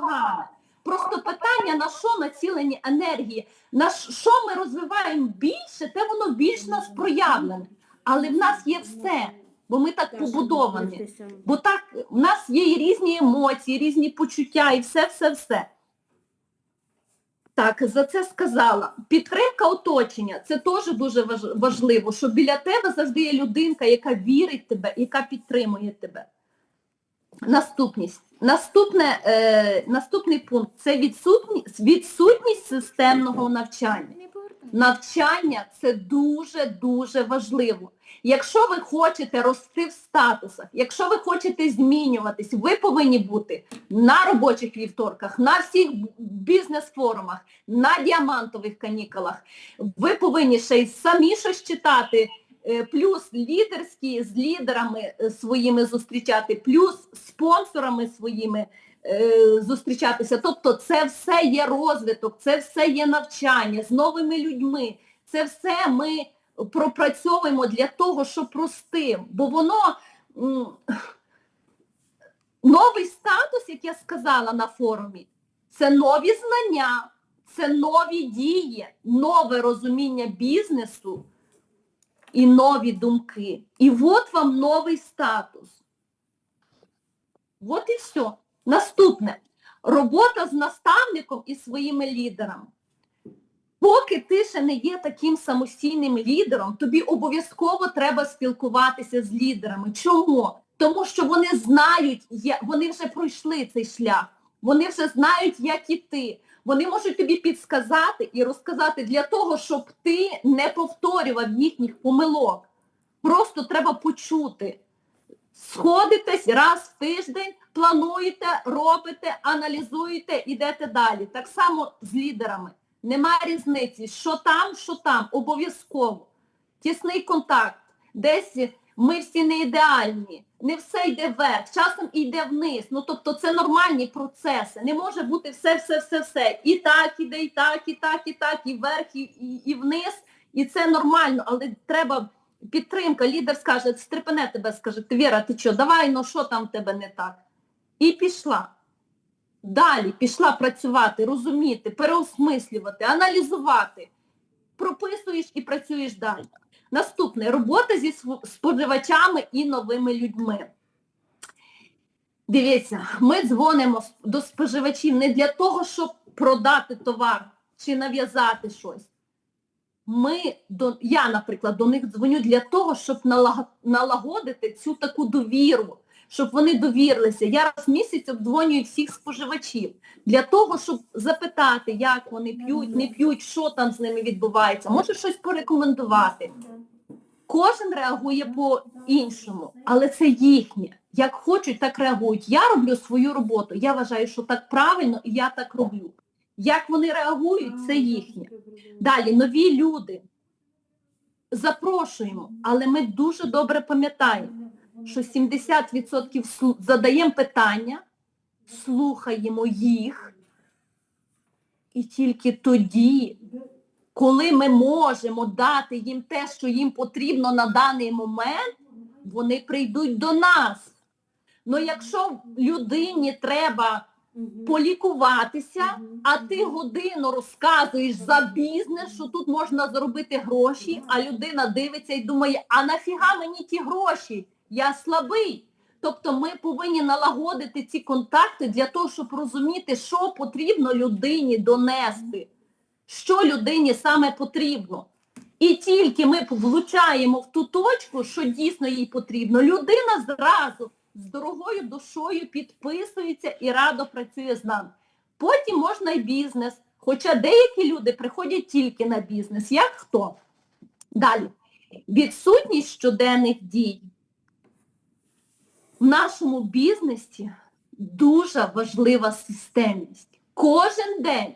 погане. Просто питання, на що націлені енергії, на що ми розвиваємо більше, те воно більш нас проявлене. Але в нас є все, бо ми так побудовані. Бо так, в нас є і різні емоції, різні почуття і все, все, все. Так, за це сказала. Підтримка оточення це теж дуже важливо, що біля тебе завжди є людинка, яка вірить в тебе, яка підтримує тебе. Наступність. Наступне, е, наступний пункт це відсутність, відсутність системного навчання. Навчання це дуже-дуже важливо. Якщо ви хочете рости в статусах, якщо ви хочете змінюватись, ви повинні бути на робочих вівторках, на всіх бізнес-форумах, на діамантових канікулах. Ви повинні ще й самі щось читати, плюс лідерські з лідерами е, своїми зустрічати, плюс спонсорами своїми е, зустрічатися. Тобто це все є розвиток, це все є навчання з новими людьми. Це все ми пропрацьовуємо для того, щоб рости. Бо воно новий статус, як я сказала на форумі, це нові знання, це нові дії, нове розуміння бізнесу і нові думки. І от вам новий статус. От і все. Наступне. Робота з наставником і своїми лідерами. Поки ти ще не є таким самостійним лідером, тобі обов'язково треба спілкуватися з лідерами. Чому? Тому що вони знають, вони вже пройшли цей шлях, вони вже знають, як іти. Вони можуть тобі підсказати і розказати для того, щоб ти не повторював їхніх помилок. Просто треба почути. Сходитесь раз в тиждень, плануєте, робите, аналізуєте, йдете далі. Так само з лідерами. Немає різниці, що там, що там, обов'язково. Тісний контакт. Десь ми всі не ідеальні, не все йде вверх, часом йде вниз. Ну тобто це нормальні процеси. Не може бути все, все, все, все. І так іде, і так, і так, і так, і вверх, і, і, і вниз. І це нормально, але треба підтримка. Лідер скаже, стрепене тебе, скаже, ти Віра, ти що, давай, ну що там в тебе не так? І пішла. Далі пішла працювати, розуміти, переосмислювати, аналізувати. Прописуєш і працюєш далі. Наступне робота зі споживачами і новими людьми. Дивіться, ми дзвонимо до споживачів не для того, щоб продати товар чи нав'язати щось. Ми до, я, наприклад, до них дзвоню для того, щоб налагодити цю таку довіру, щоб вони довірилися. Я раз в місяць обдзвонюю всіх споживачів для того, щоб запитати, як вони п'ють, не п'ють, що там з ними відбувається, може щось порекомендувати. Кожен реагує по-іншому, але це їхнє. Як хочуть, так реагують. Я роблю свою роботу. Я вважаю, що так правильно, і я так роблю. Як вони реагують, це їхнє. Далі, нові люди. Запрошуємо, але ми дуже добре пам'ятаємо, що 70% задаємо питання, слухаємо їх, і тільки тоді, коли ми можемо дати їм те, що їм потрібно на даний момент, вони прийдуть до нас. Ну якщо людині треба полікуватися, а ти годину розказуєш за бізнес, що тут можна заробити гроші, а людина дивиться і думає, а нафіга мені ті гроші? Я слабий. Тобто ми повинні налагодити ці контакти для того, щоб розуміти, що потрібно людині донести, що людині саме потрібно. І тільки ми влучаємо в ту точку, що дійсно їй потрібно, людина зразу з дорогою душою підписується і радо працює з нами. Потім можна і бізнес. Хоча деякі люди приходять тільки на бізнес. Як хто? Далі. Відсутність щоденних дій. В нашому бізнесі дуже важлива системність. Кожен день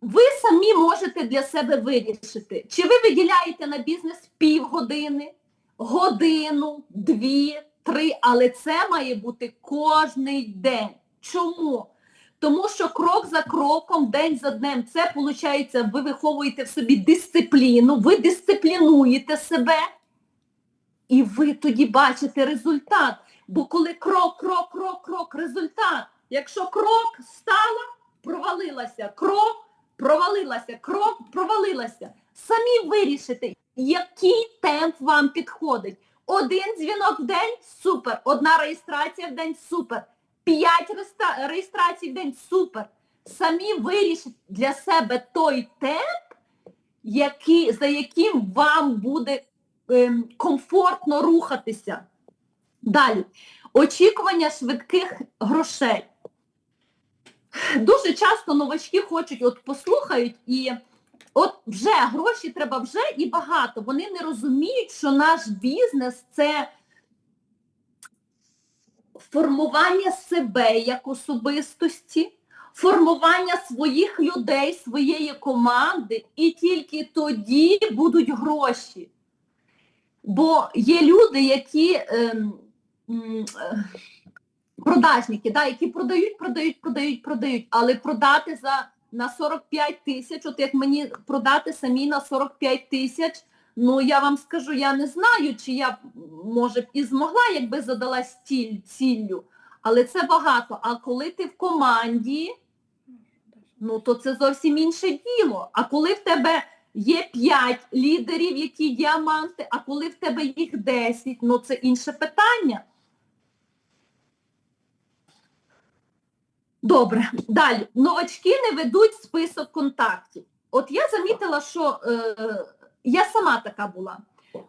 ви самі можете для себе вирішити, чи ви виділяєте на бізнес півгодини, годину, дві, три, але це має бути кожний день. Чому? Тому що крок за кроком, день за днем, це виходить, ви виховуєте в собі дисципліну, ви дисциплінуєте себе, і ви тоді бачите результат. Бо коли крок, крок, крок, крок, результат, Якщо крок стала, провалилася, крок, провалилася, крок, провалилася. Самі вирішите, який темп вам підходить. Один дзвінок в день супер. Одна реєстрація в день супер. П'ять реєстрацій в день супер. Самі вирішите для себе той темп, який, за яким вам буде комфортно рухатися. Далі. Очікування швидких грошей. Дуже часто новачки хочуть, от послухають і от вже гроші треба вже і багато. Вони не розуміють, що наш бізнес це формування себе як особистості, формування своїх людей, своєї команди, і тільки тоді будуть гроші. Бо є люди, які ем, е, продажники, да, які продають, продають, продають, продають, але продати за на 45 тисяч, от як мені продати самі на 45 тисяч, ну я вам скажу, я не знаю, чи я, може б і змогла, якби задалась ціль, ціллю, але це багато. А коли ти в команді, ну то це зовсім інше діло. А коли в тебе є 5 лідерів, які діаманти, а коли в тебе їх 10, ну це інше питання. Добре, далі. Новачки не ведуть список контактів. От я замітила, що е, я сама така була.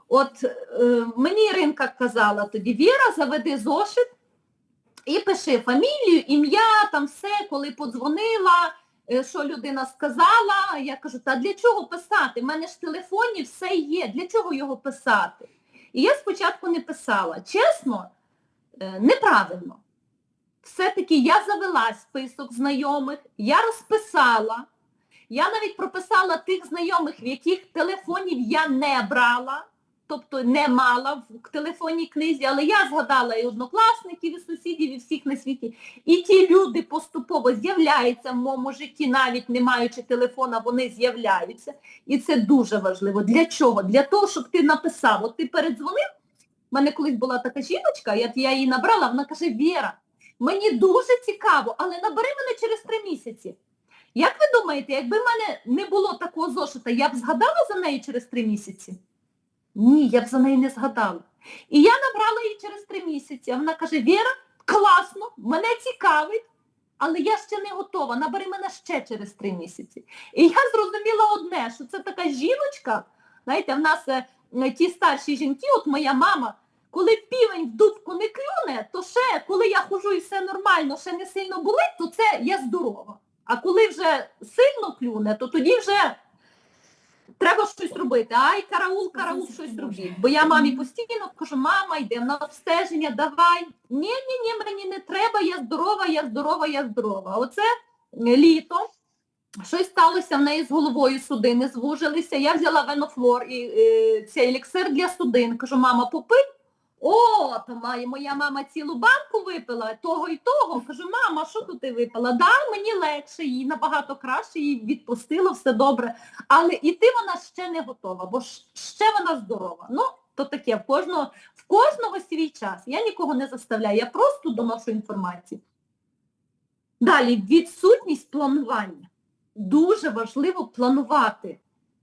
От е, мені Іринка казала тоді, Віра, заведи зошит і пиши фамілію, ім'я, там все, коли подзвонила, що людина сказала. Я кажу, та для чого писати? У мене ж в телефоні все є, для чого його писати? І я спочатку не писала. Чесно, е, неправильно все-таки я завела список знайомих, я розписала, я навіть прописала тих знайомих, в яких телефонів я не брала, тобто не мала в телефонній книзі, але я згадала і однокласників, і сусідів, і всіх на світі. І ті люди поступово з'являються в моєму житті, навіть не маючи телефона, вони з'являються. І це дуже важливо. Для чого? Для того, щоб ти написав, от ти передзвонив, в мене колись була така жіночка, я, я її набрала, вона каже, Віра, Мені дуже цікаво, але набери мене через три місяці. Як ви думаєте, якби в мене не було такого зошита, я б згадала за неї через три місяці? Ні, я б за неї не згадала. І я набрала її через три місяці. А вона каже, Віра, класно, мене цікавить, але я ще не готова, набери мене ще через три місяці. І я зрозуміла одне, що це така жіночка, знаєте, в нас е, ті старші жінки, от моя мама, коли півень в дубку не клюне, то ще, коли я хожу і все нормально, ще не сильно болить, то це я здорова. А коли вже сильно клюне, то тоді вже треба щось робити. Ай, караул, караул, щось робіть. Бо я мамі постійно кажу, мама, йдемо на обстеження, давай. Ні, ні, ні, мені не треба, я здорова, я здорова, я здорова. Оце літо. Щось сталося в неї з головою судини звужилися. Я взяла венофлор і е, цей еліксир для судин. Кажу, мама, попий. О, то має моя мама цілу банку випила, того і того. Кажу, мама, що тут ти випила? Да, мені легше, їй набагато краще, їй відпустило, все добре. Але іти вона ще не готова, бо ще вона здорова. Ну, то таке, в кожного, в кожного свій час. Я нікого не заставляю, я просто доношу інформацію. Далі, відсутність планування. Дуже важливо планувати,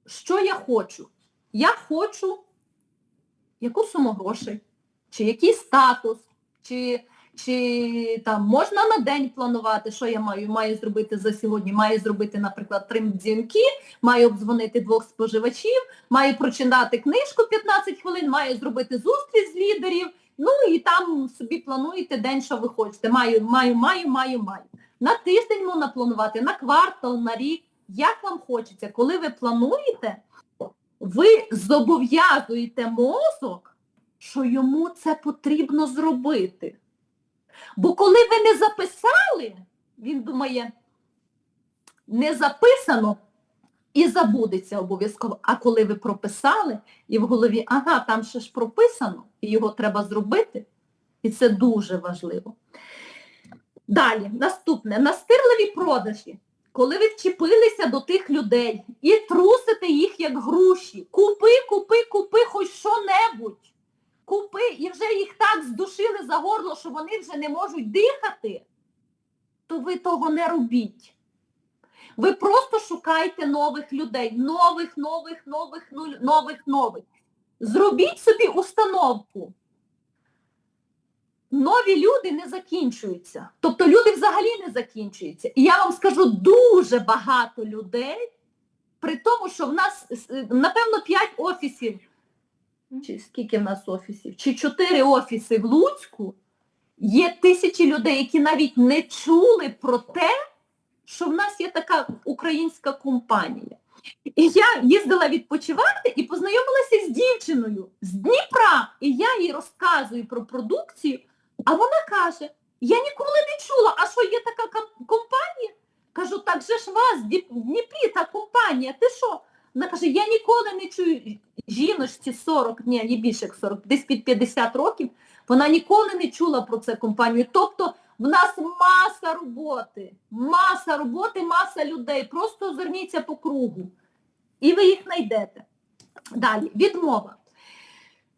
що я хочу. Я хочу яку суму грошей, чи який статус, чи, чи там можна на день планувати, що я маю, маю зробити за сьогодні, маю зробити, наприклад, три дзвінки, маю обдзвонити двох споживачів, маю прочитати книжку 15 хвилин, маю зробити зустріч з лідерів, ну і там собі плануєте день, що ви хочете. Маю, маю, маю, маю, маю. На тиждень можна планувати, на квартал, на рік, як вам хочеться. Коли ви плануєте, ви зобов'язуєте мозок, що йому це потрібно зробити. Бо коли ви не записали, він думає, не записано і забудеться обов'язково. А коли ви прописали, і в голові, ага, там ще ж прописано, і його треба зробити, і це дуже важливо. Далі, наступне, настирливі продажі. Коли ви вчепилися до тих людей і трусите їх як груші, купи, купи, купи хоч що-небудь. Купи, і вже їх так здушили за горло, що вони вже не можуть дихати. то ви того не робіть. Ви просто шукайте нових людей, нових, нових, нових, нових, нових. Зробіть собі установку. Нові люди не закінчуються. Тобто люди взагалі не закінчуються. І я вам скажу, дуже багато людей, при тому, що в нас, напевно, 5 офісів, чи скільки в нас офісів, чи 4 офіси в Луцьку, є тисячі людей, які навіть не чули про те, що в нас є така українська компанія. І я їздила відпочивати і познайомилася з дівчиною з Дніпра. І я їй розказую про продукцію, а вона каже, я ніколи не чула, а що є така компанія? Кажу, так же ж вас в Дніпрі та компанія, ти що? Вона каже, я ніколи не чую жіночці 40, ні, не більше як 40, десь під 50 років, вона ніколи не чула про це компанію. Тобто в нас маса роботи, маса роботи, маса людей. Просто зверніться по кругу. І ви їх знайдете. Далі, відмова.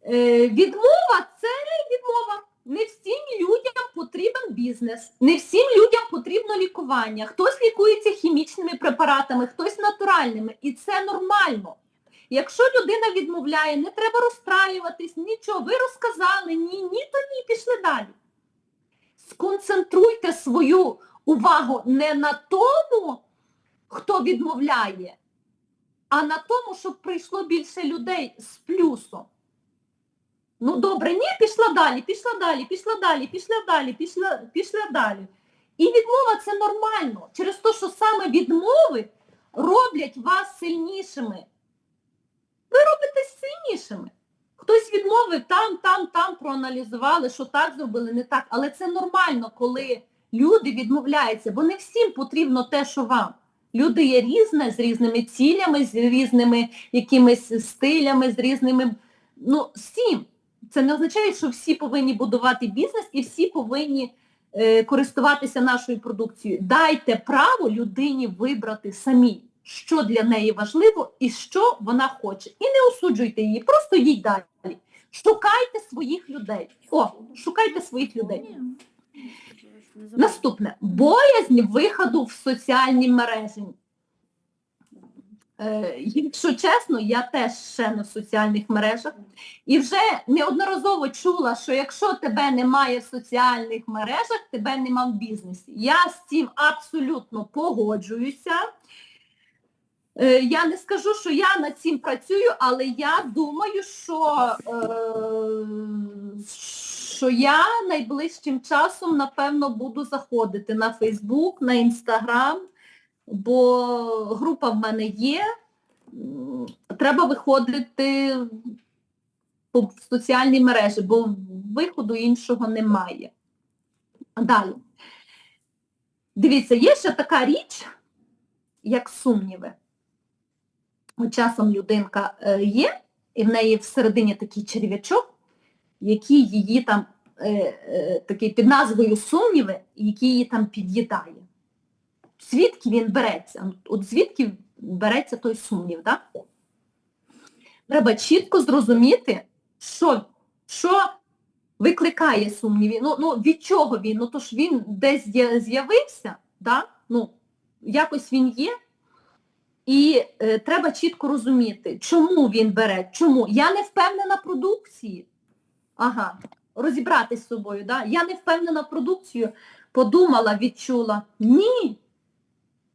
Е, відмова це відмова. Не всім людям потрібен бізнес, не всім людям потрібно лікування. Хтось лікується хімічними препаратами, хтось натуральними. І це нормально. Якщо людина відмовляє, не треба розстраюватись, нічого. Ви розказали, ні, ні, то ні, пішли далі. Сконцентруйте свою увагу не на тому, хто відмовляє, а на тому, щоб прийшло більше людей з плюсом. Ну добре, ні, пішла далі, пішла далі, пішла далі, пішла далі, пішла, пішла далі. І відмова це нормально, через те, що саме відмови роблять вас сильнішими. Ви робитесь сильнішими. Хтось відмовив там, там, там проаналізували, що так зробили, не так. Але це нормально, коли люди відмовляються, бо не всім потрібно те, що вам. Люди є різні, з різними цілями, з різними якимись стилями, з різними. Ну, всім. Це не означає, що всі повинні будувати бізнес і всі повинні е, користуватися нашою продукцією. Дайте право людині вибрати самі, що для неї важливо і що вона хоче. І не осуджуйте її, просто йдіть далі. Шукайте своїх людей. О, шукайте своїх людей. Наступне. Боязнь виходу в соціальні мережі. Е, якщо чесно, я теж ще в соціальних мережах. І вже неодноразово чула, що якщо тебе немає в соціальних мережах, тебе нема в бізнесі. Я з цим абсолютно погоджуюся. Е, Я не скажу, що я над цим працюю, але я думаю, що, е, що я найближчим часом, напевно, буду заходити на Фейсбук, на Інстаграм, бо група в мене є. Треба виходити в соціальні мережі, бо виходу іншого немає. Далі. Дивіться, є ще така річ, як сумніви. Часом людинка е, є, і в неї всередині такий черв'ячок, який її там, е, е, такий під назвою сумніви, який її там під'їдає. Звідки він береться? От звідки береться той сумнів, так? Треба чітко зрозуміти, що, що викликає сумніви. Ну, ну, від чого він? Ну, то ж він десь з'явився, да? ну, якось він є, і е, треба чітко розуміти, чому він бере, чому. Я не впевнена продукції. Ага, розібратись з собою. Да? Я не впевнена продукцію, подумала, відчула. Ні.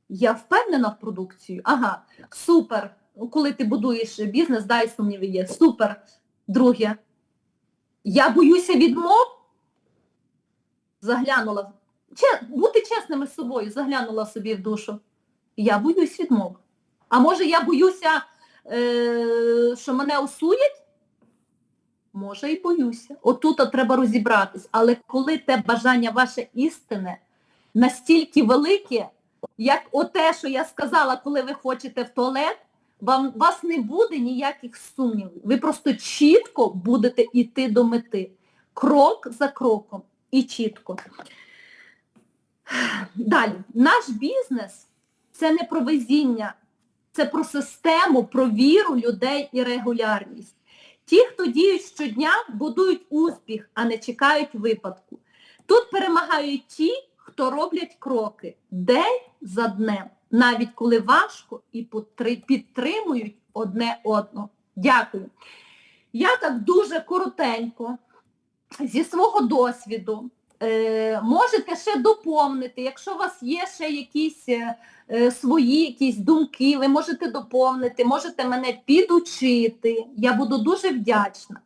Я впевнена в продукцію. Ага, супер. Ну, Коли ти будуєш бізнес, дай сумніви є. Супер. Друге. Я боюся відмов. Заглянула. Че, бути чесними з собою, заглянула собі в душу. Я боюсь відмов. А може я боюся, е, що мене осудять? Може і боюся. Отут от треба розібратись. Але коли те бажання ваше істинне настільки велике, як оте, що я сказала, коли ви хочете в туалет, вам, вас не буде ніяких сумнівів. Ви просто чітко будете йти до мети. Крок за кроком і чітко. Далі. Наш бізнес це не про везіння, це про систему, про віру людей і регулярність. Ті, хто діють щодня, будують успіх, а не чекають випадку. Тут перемагають ті, хто роблять кроки день за днем, навіть коли важко, і підтримують одне одного. Дякую. Я так дуже коротенько, зі свого досвіду, е, можете ще доповнити, якщо у вас є ще якісь е, е, свої якісь думки, ви можете доповнити, можете мене підучити. Я буду дуже вдячна.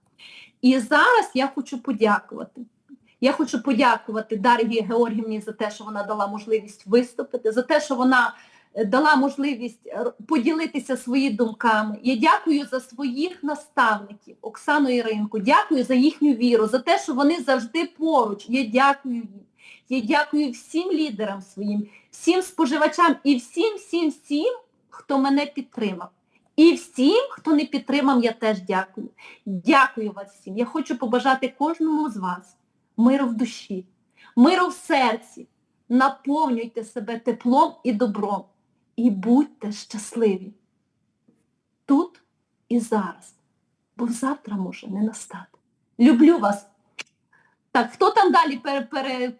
І зараз я хочу подякувати. Я хочу подякувати Дар'ї Георгівні за те, що вона дала можливість виступити, за те, що вона е, дала можливість е, поділитися своїми думками. Я дякую за своїх наставників, Оксану Іринку, дякую за їхню віру, за те, що вони завжди поруч. Я дякую їм. Я дякую всім лідерам своїм, всім споживачам і всім, всім, всім, хто мене підтримав. І всім, хто не підтримав, я теж дякую. Дякую вас всім. Я хочу побажати кожному з вас миру в душі, миру в серці. Наповнюйте себе теплом і добром. І будьте щасливі. Тут і зараз. Бо завтра може не настати. Люблю вас. Так, хто там далі пере, пере,